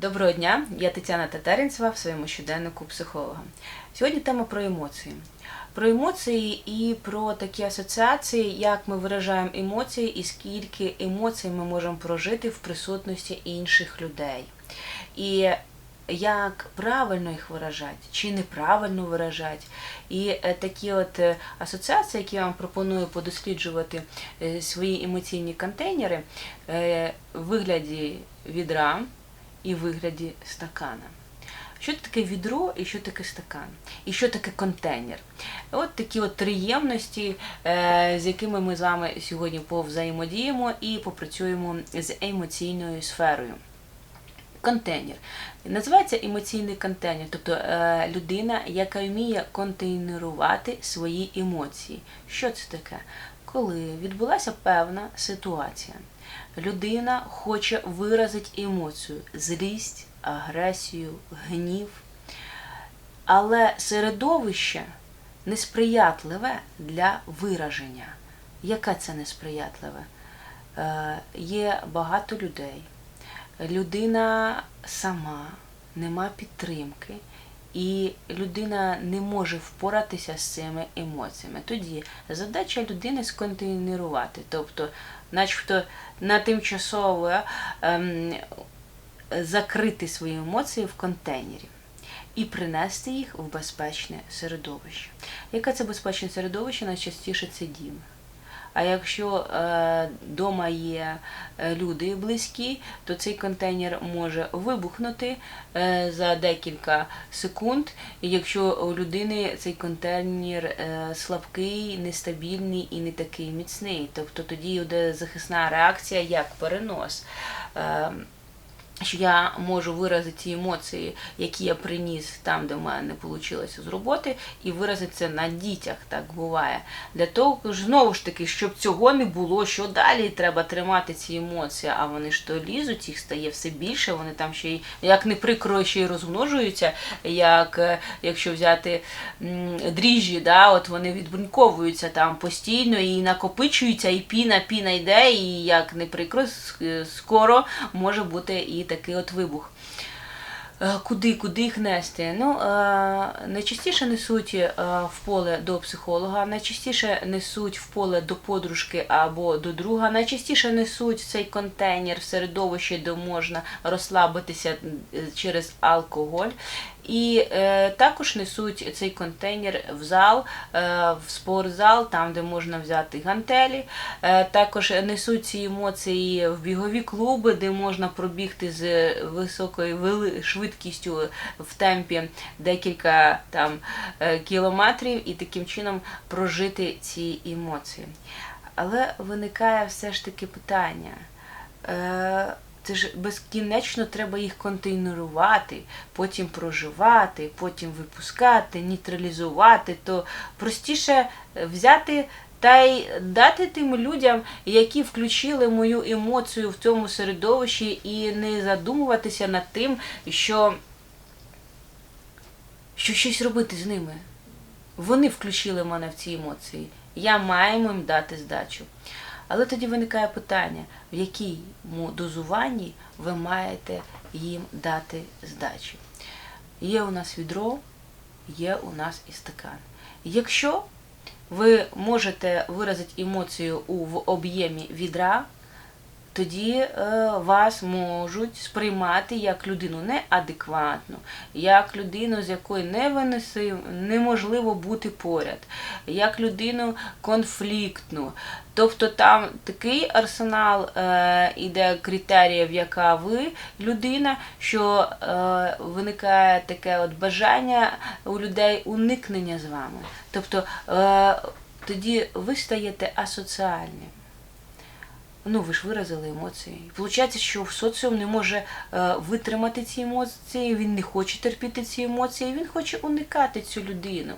Доброго дня, я Тетяна Татарінцева в своєму щоденнику психолога. Сьогодні тема про емоції. Про емоції і про такі асоціації, як ми виражаємо емоції і скільки емоцій ми можемо прожити в присутності інших людей. І як правильно їх виражати, чи неправильно виражати. І е, такі от е, асоціації, які я вам пропоную подосліджувати е, свої емоційні контейнери в вигляді відра і вигляді стакана. Що таке відро і що таке стакан? І що таке контейнер? От такі от три е, з якими ми з вами сьогодні повзаємодіємо і попрацюємо з емоційною сферою. Контейнер. Називається емоційний контейнер, тобто е, людина, яка вміє контейнерувати свої емоції. Що це таке? Коли відбулася певна ситуація, людина хоче виразити емоцію, злість, агресію, гнів, але середовище несприятливе для вираження. Яке це несприятливе? Е, є багато людей людина сама, нема підтримки, і людина не може впоратися з цими емоціями. Тоді задача людини сконтейнерувати, тобто, начебто на тимчасово ем, закрити свої емоції в контейнері. І принести їх в безпечне середовище. Яке це безпечне середовище? Найчастіше це дім. А якщо вдома е, є е, люди близькі, то цей контейнер може вибухнути е, за декілька секунд. Якщо у людини цей контейнер слабкий, нестабільний і не такий міцний, тобто тоді буде захисна реакція як перенос. Що я можу виразити ті емоції, які я приніс там, де в мене не вийшло з роботи, і виразити це на дітях, так буває. Для того, знову ж таки, щоб цього не було, що далі треба тримати ці емоції, а вони ж то лізуть, їх стає все більше, вони там ще й як не прикро, ще й розмножуються, як е, якщо взяти дріжджі, да, от вони відбуньковуються там постійно і накопичуються, і піна, піна йде, і як не прикро, скоро може бути і такий от вибух. Е, куди, куди їх нести? Ну, е, найчастіше несуть е, в поле до психолога, найчастіше несуть в поле до подружки або до друга, найчастіше несуть цей контейнер в середовище, де можна розслабитися через алкоголь. І е, також несуть цей контейнер в зал, е, в спортзал, там, де можна взяти гантелі. Е, також несуть ці емоції в бігові клуби, де можна пробігти з високою швидкістю в темпі декілька там, е, кілометрів і таким чином прожити ці емоції. Але виникає все ж таки питання. Е, це ж безкінечно треба їх контейнерувати, потім проживати, потім випускати, нейтралізувати, то простіше взяти та й дати тим людям, які включили мою емоцію в цьому середовищі, і не задумуватися над тим, що, що щось робити з ними. Вони включили мене в ці емоції. Я маю їм дати здачу. Але тоді виникає питання, в якому дозуванні ви маєте їм дати здачі. Є у нас відро, є у нас і стакан. Якщо ви можете виразити емоцію в об'ємі відра, тоді е, вас можуть сприймати як людину неадекватну, як людину, з якою не винеси, неможливо бути поряд, як людину конфліктну. Тобто там такий арсенал е, іде критеріїв, яка ви людина, що е, виникає таке от бажання у людей уникнення з вами. Тобто е, тоді ви стаєте асоціальним ну ви ж виразили емоції. Получається, що соціум не може е, витримати ці емоції, він не хоче терпіти ці емоції, він хоче уникати цю людину.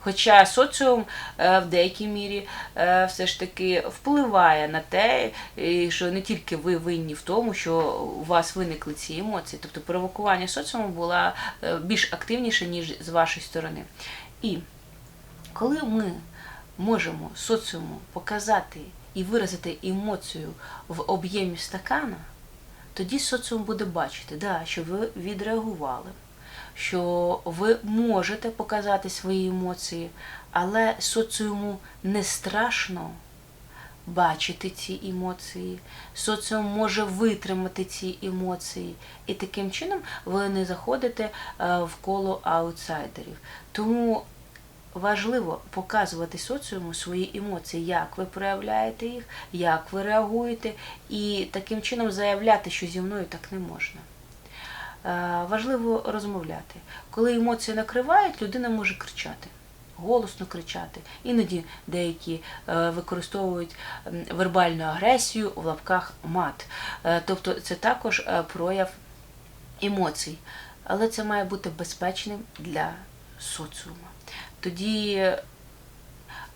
Хоча соціум е, в деякій мірі е, все ж таки впливає на те, що не тільки ви винні в тому, що у вас виникли ці емоції, тобто провокування соціуму була е, більш активніше, ніж з вашої сторони. І коли ми можемо соціуму показати і виразити емоцію в об'ємі стакана, тоді соціум буде бачити, да, що ви відреагували, що ви можете показати свої емоції, але соціуму не страшно бачити ці емоції, соціум може витримати ці емоції, і таким чином ви не заходите е, в коло аутсайдерів. Тому важливо показувати соціуму свої емоції, як ви проявляєте їх, як ви реагуєте, і таким чином заявляти, що зі мною так не можна. Е, Важливо розмовляти. Коли емоції накривають, людина може кричати. Голосно кричати. Іноді деякі е, використовують вербальну агресію в лапках мат. Е, Тобто це також прояв емоцій. Але це має бути безпечним для соціуму. Тоді е,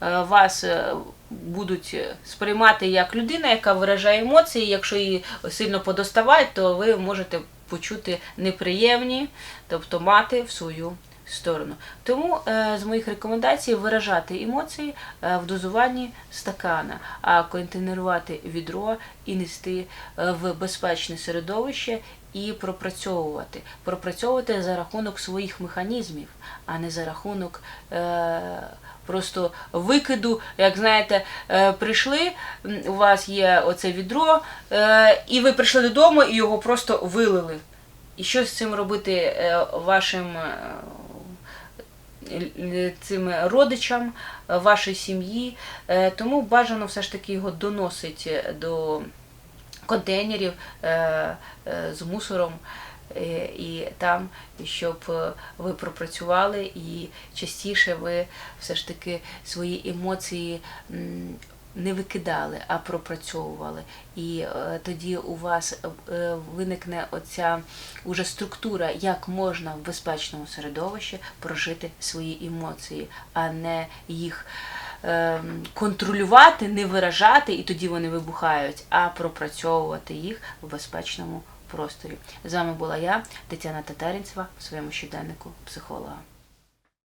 вас е, будуть сприймати як людина, яка виражає емоції. Якщо її сильно подоставають, то ви можете почути неприємні, тобто мати в свою сторону. Тому е, з моїх рекомендацій виражати емоції е, в дозуванні стакана, а контейнерувати відро і нести е, в безпечне середовище і пропрацьовувати. Пропрацьовувати за рахунок своїх механізмів, а не за рахунок. Е, Просто викиду, як знаєте, е, прийшли, у вас є оце відро, е, і ви прийшли додому і його просто вилили. І що з цим робити е, вашим цим родичам, вашої вашій сім'ї? Е, Тому бажано все ж таки його доносити до контейнерів е, е, з мусором. е, І там, щоб е, ви пропрацювали, і частіше ви все ж таки свої емоції не викидали, а пропрацьовували. І е, тоді у вас е, виникне оця уже структура, як можна в безпечному середовищі прожити свої емоції, а не їх ем, контролювати, не виражати, і тоді вони вибухають, а пропрацьовувати їх в безпечному просторі. З вами була я, Тетяна Татарінцева, в своєму щоденнику психолога.